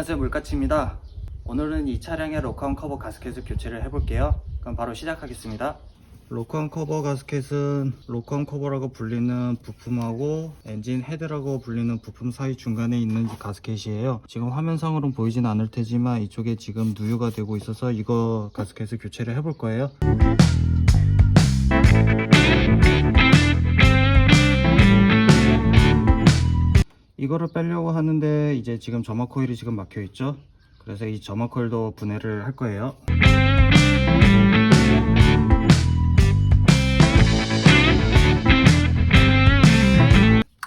안녕하세요 물가치입니다. 오늘은 이 차량의 로커온 커버 가스켓을 교체를 해볼게요. 그럼 바로 시작하겠습니다. 로커온 커버 가스켓은 로커온 커버라고 불리는 부품하고 엔진 헤드라고 불리는 부품 사이 중간에 있는 이 가스켓이에요. 지금 화면상으로는 보이진 않을 테지만 이쪽에 지금 누유가 되고 있어서 이거 가스켓을 교체를 해볼 거예요 이거를 빼려고 하는데 이제 지금 점화 코일이 지금 막혀 있죠? 그래서 이 점화 코일도 분해를 할 거예요.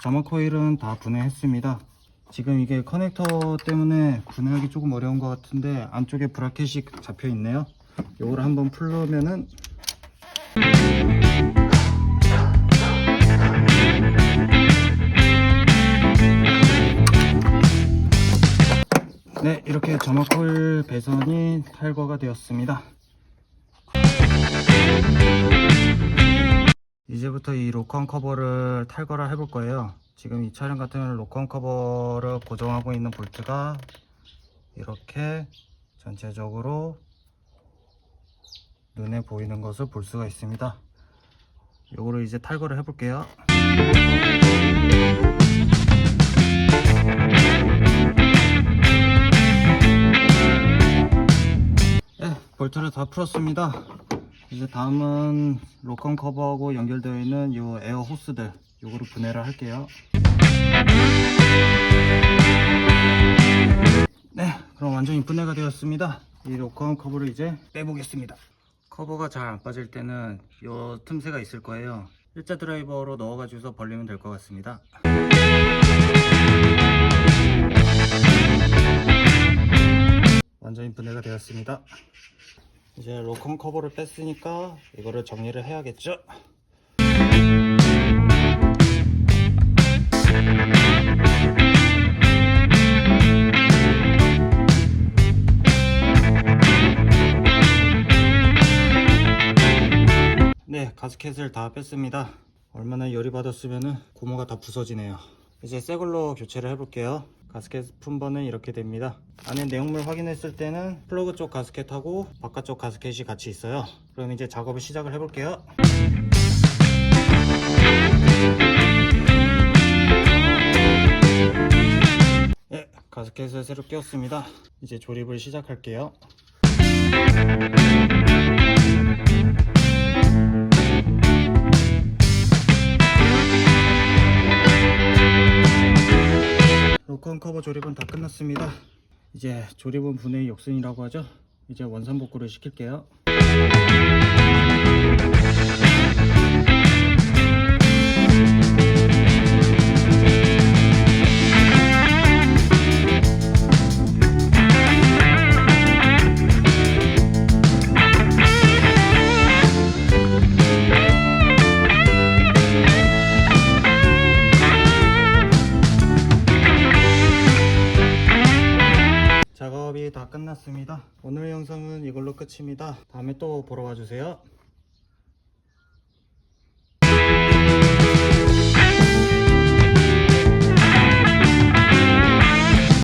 점화 코일은 다 분해했습니다. 지금 이게 커넥터 때문에 분해하기 조금 어려운 것 같은데 안쪽에 브라켓이 잡혀 있네요. 요거를 한번 풀려면은 네 이렇게 점화콜 배선이 탈거가 되었습니다. 이제부터 이 로컨 커버를 탈거를 해볼 거예요. 지금 이 차량 같은 경우는 로컨 커버를 고정하고 있는 볼트가 이렇게 전체적으로 눈에 보이는 것을 볼 수가 있습니다. 요거를 이제 탈거를 해 볼게요 볼트를 다 풀었습니다. 이제 다음은 로컨 커버하고 연결되어 있는 이 에어 호스들 요거를 분해를 할게요. 네, 그럼 완전히 분해가 되었습니다. 이 로컨 커버를 이제 빼보겠습니다. 커버가 잘 안 빠질 때는 이 틈새가 있을 거예요. 일자 드라이버로 넣어 가지고서 벌리면 될 것 같습니다. 완전히 분해가 되었습니다. 이제 로컨 커버를 뺐으니까 이거를 정리를 해야겠죠? 네, 가스켓을 다 뺐습니다. 얼마나 열이 받았으면 고무가 다 부서지네요. 이제 새 걸로 교체를 해볼게요. 가스켓 품번은 이렇게 됩니다. 안에 내용물 확인했을 때는 플러그 쪽 가스켓하고 바깥쪽 가스켓이 같이 있어요. 그럼 이제 작업을 시작을 해 볼게요. 네, 가스켓을 새로 끼웠습니다. 이제 조립을 시작할게요. 로컨 커버 조립은 다 끝났습니다. 이제 조립은 분해의 역순이라고 하죠. 이제 원산 복구를 시킬게요. 다 끝났습니다. 오늘 영상은 이걸로 끝입니다. 다음에 또 보러 와주세요.